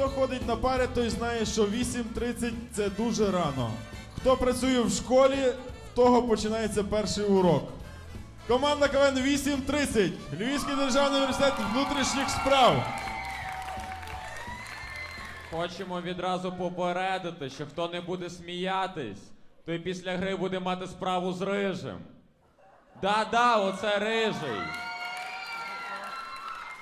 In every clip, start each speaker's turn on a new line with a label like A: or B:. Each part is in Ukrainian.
A: Хто ходить на пари, той знає, що 8.30 це дуже рано. Хто працює в школі, в того починається перший урок. Команда КВН 8.30. Львівський державний університет внутрішніх справ.
B: Хочемо відразу попередити, що хто не буде сміятись, той після гри буде мати справу з рижем. Да-да, оце рижий.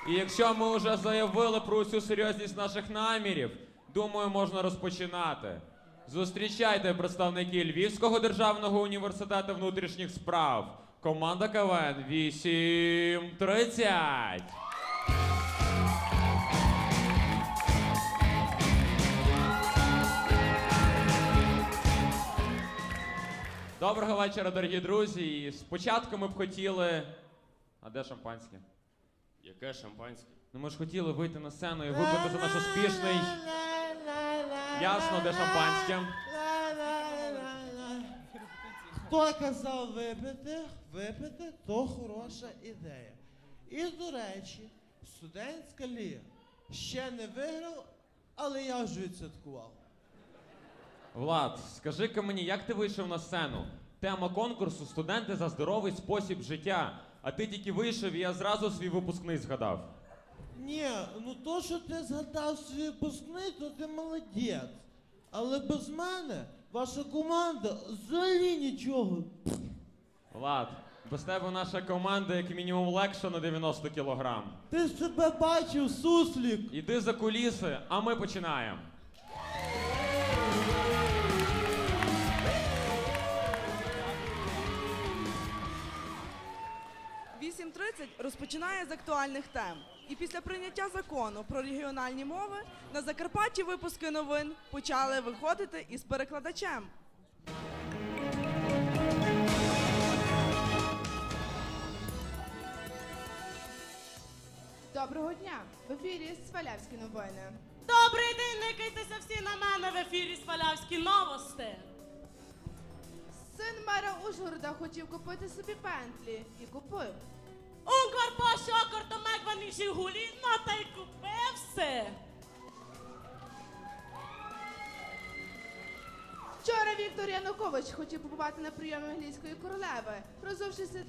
B: І якщо ми вже заявили про усю серйозність наших намірів, думаю, можна розпочинати. Зустрічайте представники Львівського державного університету внутрішніх справ. Команда КВН 8.30. Доброго вечора, дорогі друзі. І спочатку ми б хотіли. А де шампанське?
C: Яке шампанське?
B: Ну ми ж хотіли вийти на сцену і випити за наш успішний. Ясно, де шампанське.
D: Хто казав випити, випити, то хороша ідея. І, до речі, студентська ліга ще не виграв, але я вже відсвяткував.
B: Влад, скажи-ка мені, як ти вийшов на сцену? Тема конкурсу студенти за здоровий спосіб життя. А ти тільки вийшов, і я зразу свій випускний згадав.
D: Ні, ну то, що ти згадав свій випускний, то ти молодець. Але без мене ваша команда взагалі нічого.
B: Влад, без тебе наша команда як мінімум легша на 90 кілограм.
D: Ти себе бачив, суслік.
B: Іди за куліси, а ми починаємо.
E: – 8.30 розпочинає з актуальних тем. І після прийняття закону про регіональні мови на Закарпатті випуски новин почали виходити із перекладачем.
F: Доброго дня! В ефірі Свалявські новини.
G: Добрий день, не кайтеся всі на мене в ефірі Свалявські новости.
F: Син мера Ужгорода хотів купити собі пентлі і купив.
G: Кортомек вані Жигулі, ну та й купив все.
F: Вчора Віктор Янукович хотів побувати на прийомі англійської королеви, розувшися,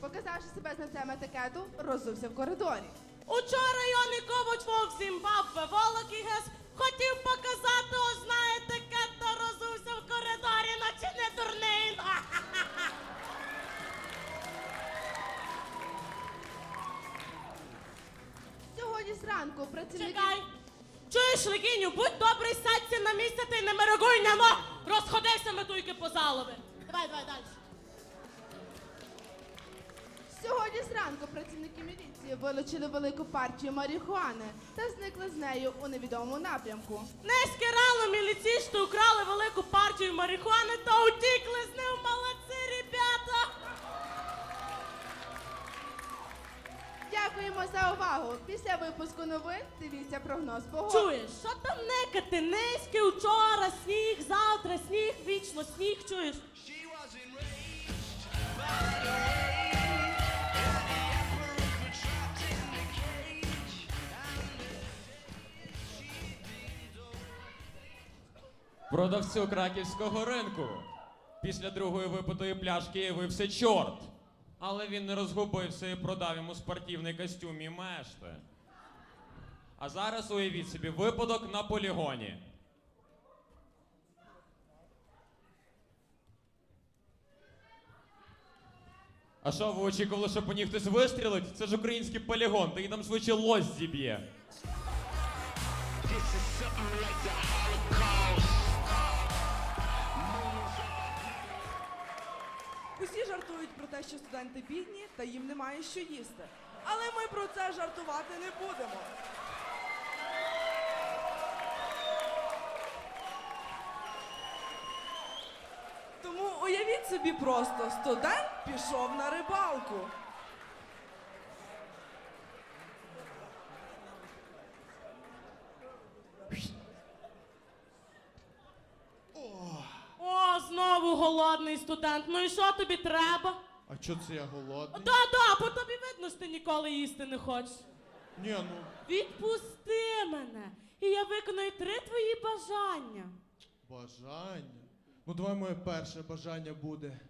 F: показавши себе знавцем етикету, розувся в коридорі.
G: Учора Яникович вовк Зімбабве Волокігес хотів показати ознає Чекай. Чуєш, Легіню, будь добрий, сядься на місце, ти не мерегуй, не но. Розходився метуйки по залові. Давай, давай, далі.
F: Сьогодні зранку працівники міліції вилучили велику партію марихуани та зникли з нею у невідомому напрямку.
G: Низьке рано міліцісти украли велику партію марихуани та утікли з ним. Молодці, ребята!
F: Дякуємо за увагу! Після випуску новин дивіться прогноз погоди.
G: Чуєш, що там некати? Низьке учора, сніг, завтра, сніг, вічно сніг, чуєш?
B: Продавцю краківського ринку. Після другої випитої пляшки явився чорт. Але він не розгубився і продав йому спортивний костюм і мешти. А зараз уявіть собі випадок на полігоні. А що, ви очікували, що по ній хтось вистрілить? Це ж український полігон, та їй там швидше лось зіб'є.
E: Усі що студенти бідні та їм немає що їсти. Але ми про це жартувати не будемо. Тому уявіть собі просто, студент пішов на рибалку.
G: О, знову голодний студент. Ну і що тобі треба?
D: А чо це я голодний?
G: Да-да, по тобі видно, що ти ніколи їсти не хочеш.
D: Ні, ну
G: Відпусти мене, і я виконую три твої бажання.
D: Бажання. Ну давай моє перше бажання буде.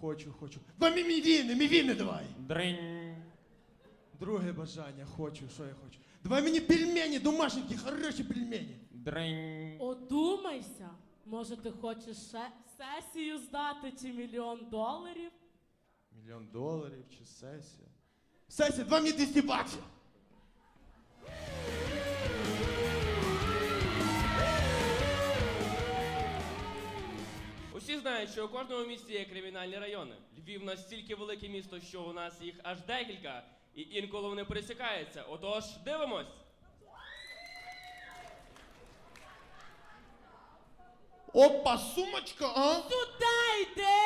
D: Хочу, хочу. Давай мені мівіни, мівіни давай.
B: Дринь.
D: Друге бажання, хочу, що я хочу. Давай мені пельмені, домашні, хороші пельмені.
B: Дринь.
G: Одумайся. Може, ти хочеш ще сесію здати чи мільйон доларів?
D: Мільйон доларів чи сесія? Сесія, два мені 200 баксів.
C: Усі знають, що у кожному місті є кримінальні райони. Львів настільки велике місто, що у нас їх аж декілька, і інколи вони пересікаються. Отож, дивимось.
D: Опа, сумочка, а?
G: Туди йди!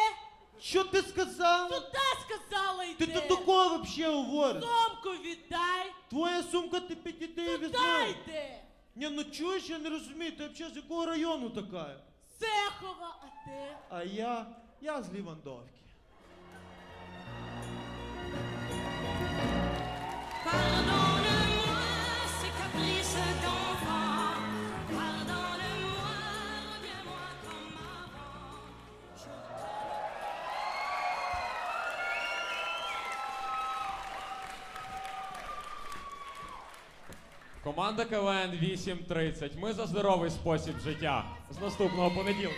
D: Що ти сказала?
G: Туди сказала йди!
D: Ти до такого вообще говориш?
G: Сумку віддай!
D: Твоя сумка ти підійди і
G: Туди
D: візьми.
G: йди!
D: Ні, ну чуєш, я не розумію, ти взагалі з якого району така?
G: Цехова, а ти?
D: А я, я з Лівандовки.
H: Pardonne-moi ces caprices d'enfant.
B: Команда КВН 8.30. Ми за здоровий спосіб життя. З наступного понеділка.